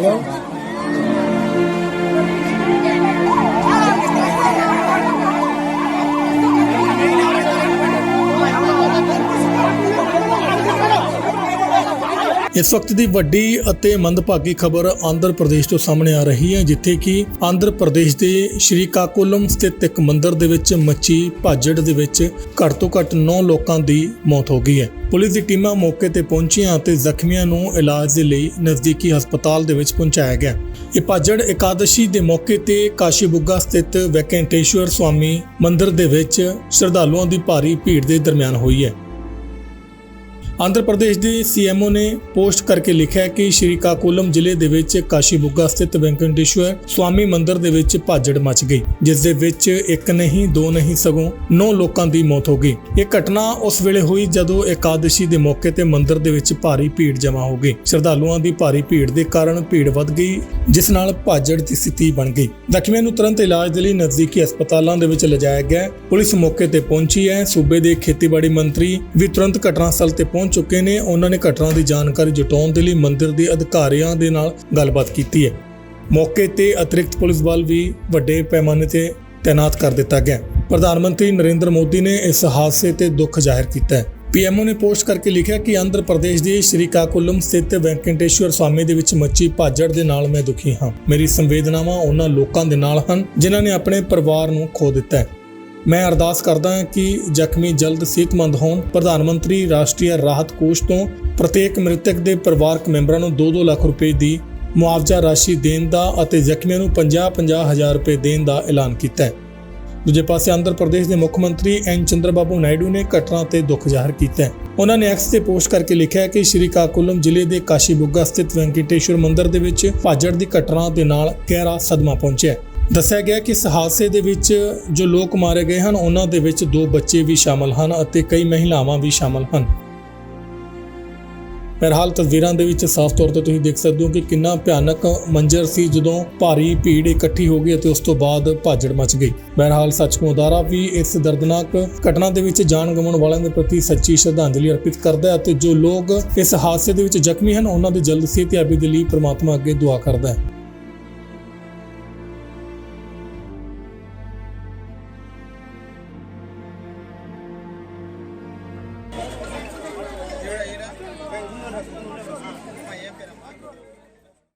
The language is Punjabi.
Hello? ਇਸ ਵਕਤ ਦੀ ਵੱਡੀ ਅਤੇ ਮੰਦਭਾਗੀ ਖਬਰ ਆਂਧਰ ਪ੍ਰਦੇਸ਼ ਤੋਂ ਸਾਹਮਣੇ ਆ ਰਹੀ ਹੈ, ਜਿੱਥੇ ਕਿ ਆਂਧਰ ਪ੍ਰਦੇਸ਼ ਦੇ ਸ਼੍ਰੀਕਾਕੁਲਮ ਸਥਿਤ ਇੱਕ ਮੰਦਿਰ ਦੇ ਵਿੱਚ ਮੱਛੀ ਭਾਜੜ ਦੇ ਵਿੱਚ ਘੱਟ ਤੋਂ ਘੱਟ 9 ਲੋਕਾਂ ਦੀ ਮੌਤ ਹੋ ਗਈ ਹੈ। ਪੁਲਿਸ ਦੀ ਟੀਮਾਂ ਮੌਕੇ ਤੇ ਪਹੁੰਚੀਆਂ ਅਤੇ ਜ਼ਖਮੀਆਂ ਨੂੰ ਇਲਾਜ ਦੇ ਲਈ ਨਜ਼ਦੀਕੀ ਹਸਪਤਾਲ ਦੇ ਵਿੱਚ ਪਹੁੰਚਾਇਆ ਗਿਆ। ਇਹ ਭਾਜੜ ਇਕਾਦਸ਼ੀ ਦੇ ਮੌਕੇ ਤੇ ਕਾਸ਼ੀਬੁੱਗਾ ਸਥਿਤ ਵੈਂਕਟੇਸ਼ਵਰ ਸਵਾਮੀ ਮੰਦਿਰ ਦੇ ਵਿੱਚ ਸ਼ਰਧਾਲੂਆਂ ਦੀ ਭਾਰੀ ਭੀੜ ਦੇ ਦਰਮਿਆਨ ਹੋਈ ਹੈ। ਆਂਧਰ ਪ੍ਰਦੇਸ਼ ਦੇ ਸੀਐਮਓ ਨੇ ਪੋਸਟ ਕਰਕੇ ਲਿਖਿਆ ਕਿ ਸ਼੍ਰੀ ਕਾਕੂਲਮ ਜ਼ਿਲ੍ਹੇ ਦੇ ਵਿੱਚ ਕਾਸ਼ੀਬੁੱਗਾ ਸਥਿਤ ਵੈਂਕਟੇਸ਼ਵਰ ਸਵਾਮੀ ਮੰਦਿਰ ਦੇ ਵਿੱਚ ਭਾਜੜ ਮਚ ਗਈ, ਜਿਸ ਦੇ ਵਿੱਚ ਇੱਕ ਨਹੀਂ, ਦੋ ਨਹੀਂ, ਸਗੋਂ 9 ਲੋਕਾਂ ਦੀ ਮੌਤ ਹੋ ਗਈ। ਇਹ ਘਟਨਾ ਉਸ ਵੇਲੇ ਹੋਈ ਜਦੋਂ ਇਕਾਦਸ਼ੀ ਦੇ ਮੌਕੇ ਤੇ ਮੰਦਿਰ ਦੇ ਵਿੱਚ ਭਾਰੀ ਭੀੜ ਜਮ੍ਹਾਂ ਹੋ ਗਈ। ਸ਼ਰਧਾਲੂਆਂ ਦੀ ਭਾਰੀ ਭੀੜ ਦੇ ਕਾਰਨ ਭੀੜ ਵੱਧ ਗਈ, ਜਿਸ ਨਾਲ ਭਾਜੜ ਦੀ ਸਥਿਤੀ ਬਣ ਗਈ। ਜ਼ਖਮੀਆਂ ਨੂੰ ਤੁਰੰਤ ਇਲਾਜ ਦੇ ਲਈ ਨਜ਼ਦੀਕੀ ਹਸਪਤਾਲਾਂ ਦੇ ਵਿੱਚ ਲਿਜਾਇਆ ਗਿਆ। ਪੁਲਿਸ ਮੌਕੇ ਤੇ ਪਹੁੰਚੀ ਹੈ। ਸੂਬੇ ਦੇ ਖੇਤੀਬਾੜੀ ਮੰਤਰੀ ਵੀ ਤੁਰੰਤ ਘਟਨਾ ਸਥਲ ਤੇ ਪਹੁੰਚ ਚੁੱਕੇ ਨੇ, ਉਹਨਾਂ ਨੇ ਘਟਨਾ ਦੀ ਜਾਣਕਾਰੀ ਜੁਟਾਉਣ ਦੇ ਲਈ ਮੰਦਿਰ ਦੇ ਅਧਿਕਾਰੀਆਂ ਦੇ ਨਾਲ ਗੱਲਬਾਤ ਕੀਤੀ ਹੈ। ਮੌਕੇ ਤੇ ਅਤਿਰਿਕਤ ਪੁਲਿਸ ਬਲ ਵੀ ਵੱਡੇ ਪੈਮਾਨੇ ਤੇ ਤਾਇਨਾਤ ਕਰ ਦਿੱਤਾ ਗਿਆ ਪ੍ਰਧਾਨ ਮੰਤਰੀ ਨਰਿੰਦਰ ਮੋਦੀ ਨੇ ਇਸ ਹਾਦਸੇ ਤੇ ਦੁੱਖ ਜ਼ਾਹਿਰ ਕੀਤਾ ਹੈ। ਪੀਐਮਓ ਨੇ ਪੋਸਟ ਕਰਕੇ ਲਿਖਿਆ ਕਿ ਆਂਧਰ ਪ੍ਰਦੇਸ਼ ਦੇ ਸ਼੍ਰੀਕਾਕੁਲਮ ਸਥਿਤ ਵੈਂਕਟੇਸ਼ਵਰ ਸਵਾਮੀ ਦੇ ਵਿੱਚ ਮੱਚੀ ਭਾਜੜ ਦੇ ਨਾਲ ਮੈਂ ਦੁਖੀ ਹਾਂ। ਮੇਰੀ ਸੰਵੇਦਨਾਵਾਂ ਉਹਨਾਂ ਲੋਕਾਂ ਦੇ ਨਾਲ ਹਨ, ਜਿਨ੍ਹਾਂ ਨੇ ਆਪਣੇ ਪਰਿਵਾਰ ਨੂੰ ਖੋ ਦਿੱਤਾ ਹੈ। ਮੈਂ ਅਰਦਾਸ ਕਰਦਾ ਹਾਂ ਕਿ ਜ਼ਖਮੀ ਜਲਦ ਸਿਹਤਮੰਦ ਹੋਣ। ਪ੍ਰਧਾਨ ਮੰਤਰੀ ਰਾਸ਼ਟਰੀ ਰਾਹਤ ਕੋਸ਼ ਤੋਂ ਪ੍ਰਤੀਕ ਮ੍ਰਿਤਕ ਦੇ ਪਰਿਵਾਰਕ ਮੈਂਬਰਾਂ ਨੂੰ 2-2 ਲੱਖ ਰੁਪਏ ਦੀ ਮੁਆਵਜ਼ਾ ਰਾਸ਼ੀ ਦੇਣ ਦਾ ਅਤੇ ਜ਼ਖਮੀਆਂ ਨੂੰ 50-50 ਹਜ਼ਾਰ ਰੁਪਏ ਦੇਣ ਦਾ ਐਲਾਨ ਕੀਤਾ ਹੈ। ਦੂਜੇ ਪਾਸੇ ਆਂਧਰ ਪ੍ਰਦੇਸ਼ ਦੇ ਮੁੱਖ ਮੰਤਰੀ ਐਨ ਚੰਦਰਬਾਬੂ ਨਾਇਡੂ ਨੇ ਘਟਨਾ ਤੇ ਦੁੱਖ ਜ਼ਾਹਰ ਕੀਤਾ ਹੈ। ਉਹਨਾਂ ਨੇ ਐਕਸ ਤੇ ਪੋਸਟ ਕਰਕੇ ਲਿਖਿਆ ਹੈ ਕਿ ਸ਼੍ਰੀ ਕਾਕੁਲਮ ਜ਼ਿਲ੍ਹੇ ਦੇ ਕਾਸ਼ੀਬੁੱਗਾ ਸਥਿਤ ਵੈਂਕਟੇਸ਼ਵਰ ਮੰਦਿਰ ਦੇ ਵਿੱਚ ਭਾਜੜ ਦੀ ਘਟਨਾ ਦੇ ਨਾਲ ਗਹਿਰਾ ਸਦਮਾ ਪਹੁੰਚਿਆ ਹੈ। ਦੱਸਿਆ ਗਿਆ ਕਿ ਇਸ ਹਾਦਸੇ ਦੇ ਵਿੱਚ ਜੋ ਲੋਕ ਮਾਰੇ ਗਏ ਹਨ, ਉਹਨਾਂ ਦੇ ਵਿੱਚ ਦੋ ਬੱਚੇ ਵੀ ਸ਼ਾਮਲ ਹਨ ਅਤੇ ਕਈ ਮਹਿਲਾਵਾਂ ਵੀ ਸ਼ਾਮਲ ਹਨ। ਬਹਰਹਾਲ ਤਸਵੀਰਾਂ ਦੇ ਵਿੱਚ ਸਾਫ਼ ਤੌਰ ਤੇ ਤੁਸੀਂ ਦੇਖ ਸਕਦੇ ਹੋ ਕਿ ਕਿੰਨਾ ਭਿਆਨਕ ਮੰਜ਼ਰ ਸੀ ਜਦੋਂ ਭਾਰੀ ਭੀੜ ਇਕੱਠੀ ਹੋ ਗਈ ਅਤੇ ਉਸ ਤੋਂ ਬਾਅਦ ਭਾਜੜ ਮਚ ਗਈ। ਬਹਰਹਾਲ ਸੱਚਮੁੱਚ ਅਦਾਰਾ ਵੀ ਇਸ ਦਰਦਨਾਕ ਘਟਨਾ ਦੇ ਵਿੱਚ ਜਾਨ ਗਵਾਉਣ ਵਾਲਿਆਂ ਦੇ ਪ੍ਰਤੀ ਸੱਚੀ ਸ਼ਰਧਾਂਜਲੀ ਅਰਪਿਤ ਕਰਦਾ ਹੈ ਅਤੇ ਜੋ ਲੋਕ ਇਸ ਹਾਦਸੇ ਦੇ ਵਿੱਚ ਜ਼ਖਮੀ ਹਨ, ਉਹਨਾਂ ਦੀ ਜਲਦ ਸਿਹਤਯਾਬੀ ਦੇ ਲਈ ਪ੍ਰਮਾਤਮਾ ਅੱਗੇ ਦੁਆ ਕਰਦਾ ਹੈ। ఏం పేరమ్మా